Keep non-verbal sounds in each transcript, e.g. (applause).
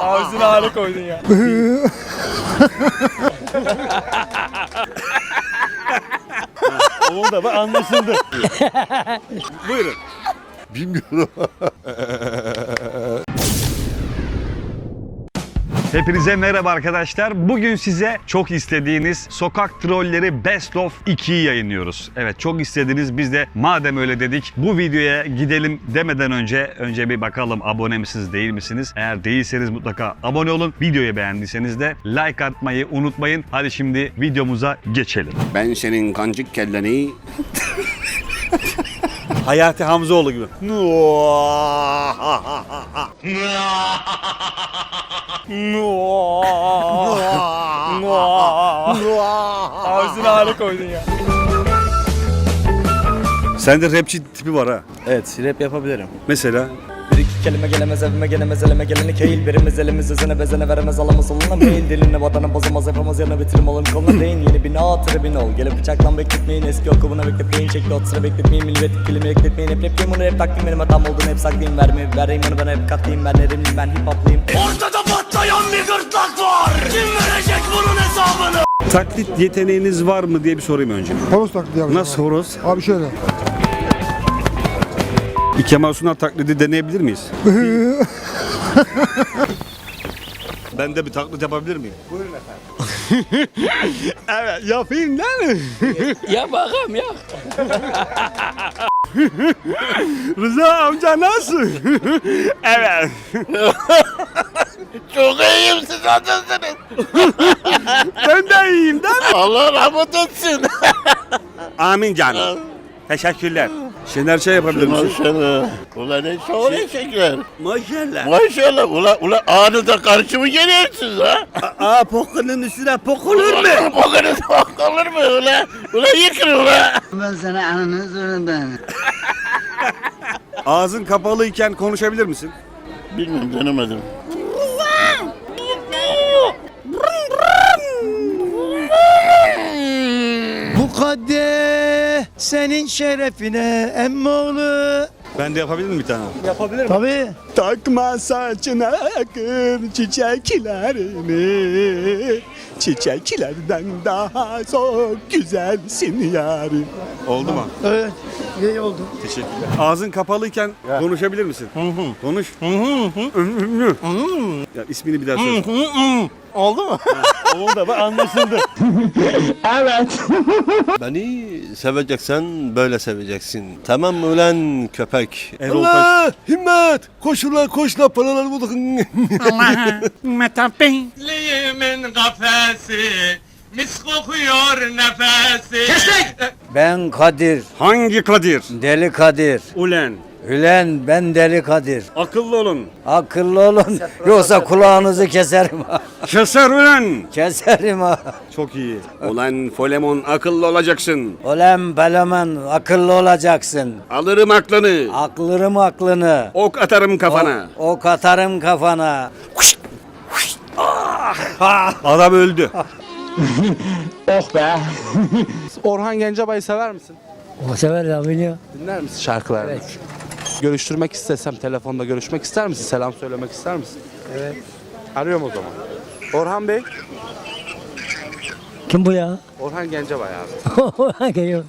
Ağzına hale koydun ya. Oldu bak anlaşıldı. Buyurun. Bilmiyorum. Hepinize merhaba arkadaşlar. Bugün size çok istediğiniz sokak trolleri Best of 2'yi yayınlıyoruz. Evet çok istediniz biz de madem öyle dedik bu videoya gidelim demeden önce önce bir bakalım abone misiniz değil misiniz? Eğer değilseniz mutlaka abone olun. Videoyu beğendiyseniz de like atmayı unutmayın. Hadi şimdi videomuza geçelim. Ben senin kancık kelleni Hayati Hamzoğlu gibi. Ağzına hale koydun ya. Sende rapçi tipi var ha. Evet rap yapabilirim. Mesela Bir iki kelime gelemez evime gelemez eleme geleni keyil Veremez elimiz özene bezene veremez alamaz oluna mail Diline vatanı bozamaz yapamaz yarına bitirim alın koluna değin Yeni bina tribin ol Gelip bıçaklan bekletmeyin eski okuluna bekletmeyin Çekli ot sıra bekletmeyin millet kelime ekletmeyin Hep repleyin bunu hep takdim benim hatam olduğunu hep saklayayım Verme vereyim onu ben hep katlayayım ben erimliyim ben hip hoplıyım Ortada patlayan bir gırtlak var. Kim verecek bunun hesabını? taklit yeteneğiniz var mı diye bir sorayım önce. Horoz taklidi yapacağım. Nasıl horoz? Abi şöyle. Bir Kemal Sunal taklidi deneyebilir miyiz? (laughs) ben de bir taklit yapabilir miyim? Buyurun efendim. (laughs) evet yapayım değil mi? (laughs) Ya bakalım ya. Rıza amca nasıl? evet. Çok iyiyim siz nasılsınız? Ben de iyiyim değil mi? Allah rahmet etsin. Amin canım. Teşekkürler. Şener şey yapabilir misin? Maşallah. Ulan ne şov eşekler. Maşallah. Maşallah. Ulan, ulan anında karşımı geliyorsunuz ha. Aa pokunun üstüne pokulur mu? Bakınız olur mu ulan? Ulan yıkın ulan. Ben sana ananı zorundan. Ağzın kapalıyken konuşabilir misin? Bilmiyorum denemedim. Bu kadeh senin şerefine emmoğlu Ben de yapabilir miyim bir tane? Yapabilirim Tabii Takma saçına kır çiçeklerini Çiçeklerden daha çok güzelsin yarim Oldu mu? Evet iyi oldu Teşekkürler. Ağzın kapalıyken konuşabilir misin? Konuş. ya ismini bir daha söyle. Oldu mu? Oldu bak anlaşıldı. (laughs) Beni seveceksen böyle seveceksin. Tamam mı ulan köpek? Erol Allah! Himmet! Koş ulan koş la paraları bulduk. Liyimin kafesi. Mis kokuyor nefesi. Kestik. Ben Kadir, Hangi Kadir? Deli Kadir. Ulen. Ülen ben Deli Kadir. Akıllı olun. Akıllı olun (laughs) yoksa kulağınızı keserim ha. Keser ulen. Keserim ha. Çok iyi. Ulan Folemon akıllı olacaksın. Olen belemen akıllı olacaksın. Alırım aklını. Aklırım aklını. Ok atarım kafana. O, ok atarım kafana. Adam öldü. (laughs) (laughs) (laughs) Orhan Gencebay'ı sever misin? O sever ya biliyor. Dinler misin şarkılarını? Evet. Görüştürmek istesem telefonda görüşmek ister misin? Selam söylemek ister misin? Evet. Arıyorum o zaman. Orhan Bey. Kim bu ya? Orhan Gencebay abi. (laughs) Geliyor.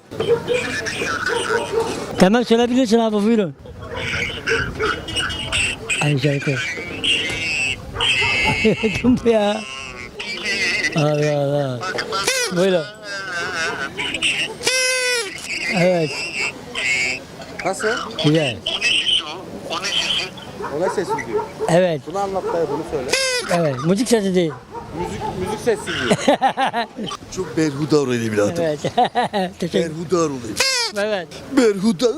Tamam söyleyebilirsin abi buyurun. Aynı şarkı. Kim bu ya? Allah Allah. Buyurun. Evet. Nasıl? Güzel. O ne sesi diyor? Evet. Bunu anlat dayı bunu söyle. Evet. Müzik sesi değil. Müzik, müzik sesi diyor. (laughs) çok berhudar olayım evladım. Evet. (laughs) Teşekkür Berhudar olayım. Evet. Berhudar.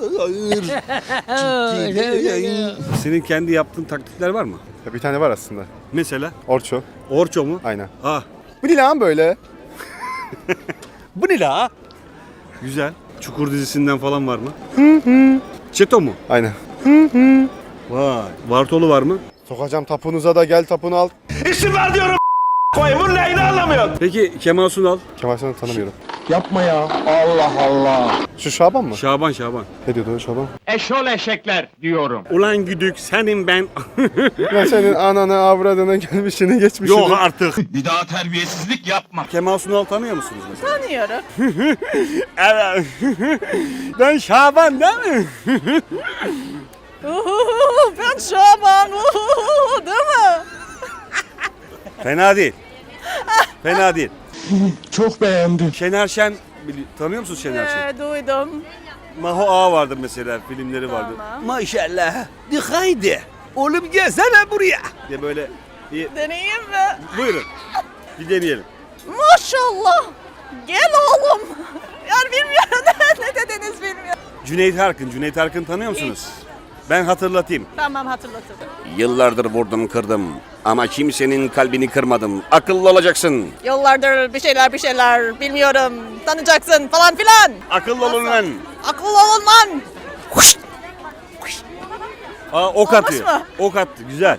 (laughs) Senin kendi yaptığın taklitler var mı? Bir tane var aslında. Mesela Orço. Orço mu? Aynen. Ah Bu ne lan böyle? (laughs) bu ne la? Güzel. Çukur dizisinden falan var mı? Çeto mu? Aynen. Vay. Vartolu var mı? Sokacağım tapunuza da gel tapunu al. Peki Kemal Sunal? Kemal Sunal'ı tanımıyorum. Yapma ya. Allah Allah. Şu Şaban mı? Şaban Şaban. Ne diyordu o Şaban? Eşol eşekler diyorum. Ulan güdük senin ben. (laughs) Ben senin ananı avradına gelmişini geçmişini. Yok artık. (laughs) Bir daha terbiyesizlik yapma. Kemal Sunal tanıyor musunuz mesela? Tanıyorum. (laughs) Evet. ben Şaban değil mi? Ben Şaban. Değil mi? Fena değil. Fena değil. Çok beğendim. Şener Şen bili- tanıyor musunuz Şener Şen? Ee, duydum. Maho Ağa vardır mesela filmleri vardır. Tamam. Maşallah. De haydi. Oğlum gelsene buraya. diye böyle bir Deneyeyim mi? buyurun. Bir deneyelim. Maşallah. Gel oğlum. Yani bilmiyorum (laughs) ne dediniz bilmiyorum. Cüneyt Arkın. Cüneyt Arkın tanıyor musunuz? Ben hatırlatayım. Tamam hatırlatırım. Yıllardır vurdum kırdım ama kimsenin kalbini kırmadım. Akıllı olacaksın. Yıllardır bir şeyler bir şeyler bilmiyorum. Tanıyacaksın falan filan. Akıllı olun lan. Akıllı olun lan. Aa, ok Olmuş atıyor. mu? Ok attı. Güzel.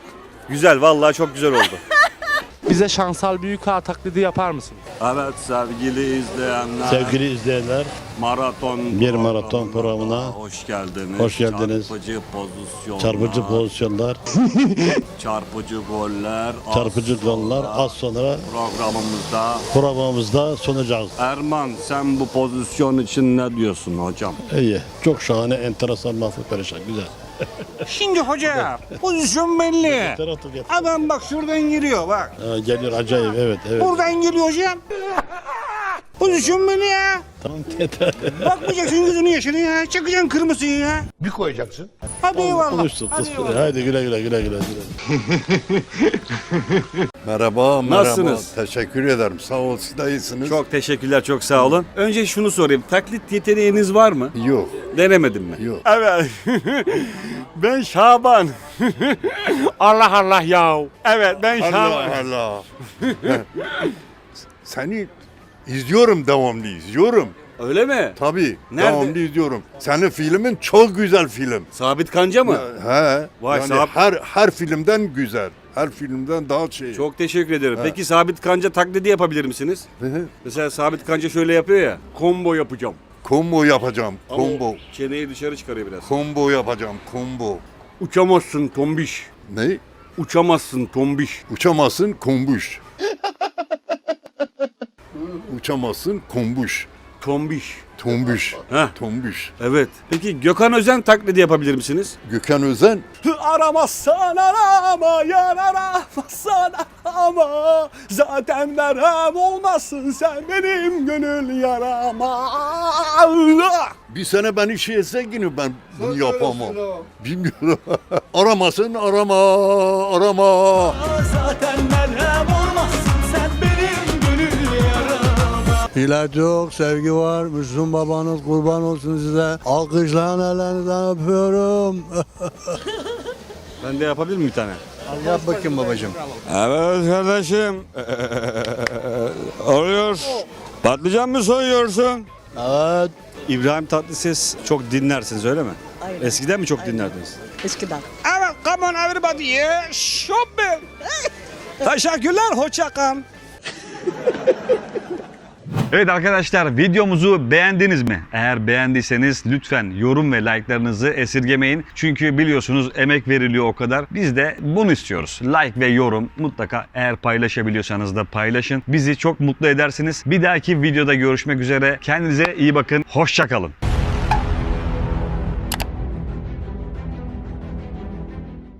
Güzel. Vallahi çok güzel oldu. (laughs) Bize şansal büyük ağa taklidi yapar mısın? evet sevgili izleyenler. Sevgili izleyenler, Maraton Bir maraton programına hoş geldiniz. hoş geldiniz. Çarpıcı pozisyonlar. çarpıcı pozisyonlar, (laughs) çarpıcı goller. az çarpıcı goller sonra az sonra Programımızda programımızda sunacağız. Erman sen bu pozisyon için ne diyorsun hocam? İyi, çok şahane, enteresan, mahfuz perişan, güzel. (laughs) Şimdi hoca pozisyon belli. Adam bak şuradan giriyor bak. Ha, geliyor acayip, evet, evet. Buradan geliyor hocam. Pozisyon belli ya. Tamam, yeter. Bakmayacaksın gözünün yaşını ya. Çakacaksın kırmızıyı ya. Bir koyacaksın. Hadi eyvallah. Konuşsun. Hadi eyvallah. Haydi güle güle güle güle. güle. (laughs) Merhaba, merhaba. Nasılsınız? Teşekkür ederim. Sağ ol, siz de iyisiniz. Çok teşekkürler, çok sağ olun. Önce şunu sorayım. Taklit yeteneğiniz var mı? Yok, Denemedim mi? yok. Evet. (laughs) ben Şaban. (laughs) Allah Allah ya. Evet ben Şaban. Allah Allah. Seni izliyorum devamlı, izliyorum. Öyle mi? Tabii, Nerede? devamlı izliyorum. Senin filmin çok güzel film. Sabit Kanca mı? He. Vay, yani sağ- her her filmden güzel. Her filmden daha şey. Çok teşekkür ederim. Peki Sabit Kanca taklidi yapabilir misiniz? Mesela Sabit Kanca şöyle yapıyor ya. Combo yapacağım. Combo yapacağım. Ama Combo. Çeneyi dışarı çıkarıyor biraz. Combo yapacağım. Combo. Uçamazsın tombiş. Ne? Uçamazsın tombiş. Uçamazsın kombuş. Uçamazsın kombuş. Tombiş. Tombuş. Heh. Tombuş. Evet. Peki Gökhan Özen taklidi yapabilir misiniz? Gökhan Özen. Aramazsan arama, yar aramazsan arama. Zaten merhem olmazsın sen benim gönül yarama. Bir sene ben işe etse yine ben bunu yapamam. Bilmiyorum. (laughs) Aramasın arama arama. Zaten merhem İlaç yok, sevgi var. Müslüm babanız kurban olsun size. Alkışlayan ellerinizden öpüyorum. (laughs) Ben de yapabilir miyim bir tane? Yap bakayım babacığım. Evet kardeşim. (laughs) Oluyor. Patlıcan mı soyuyorsun? Evet. İbrahim Tatlıses çok dinlersiniz öyle mi? Aynen. Eskiden mi çok dinlerdiniz? Eskiden. Evet come on everybody yeah. Shopping. (laughs) Teşekkürler hoşça kal. Evet arkadaşlar videomuzu beğendiniz mi? Eğer beğendiyseniz lütfen yorum ve like'larınızı esirgemeyin. Çünkü biliyorsunuz emek veriliyor o kadar. Biz de bunu istiyoruz. Like ve yorum mutlaka eğer paylaşabiliyorsanız da paylaşın. Bizi çok mutlu edersiniz. Bir dahaki videoda görüşmek üzere. Kendinize iyi bakın. Hoşçakalın.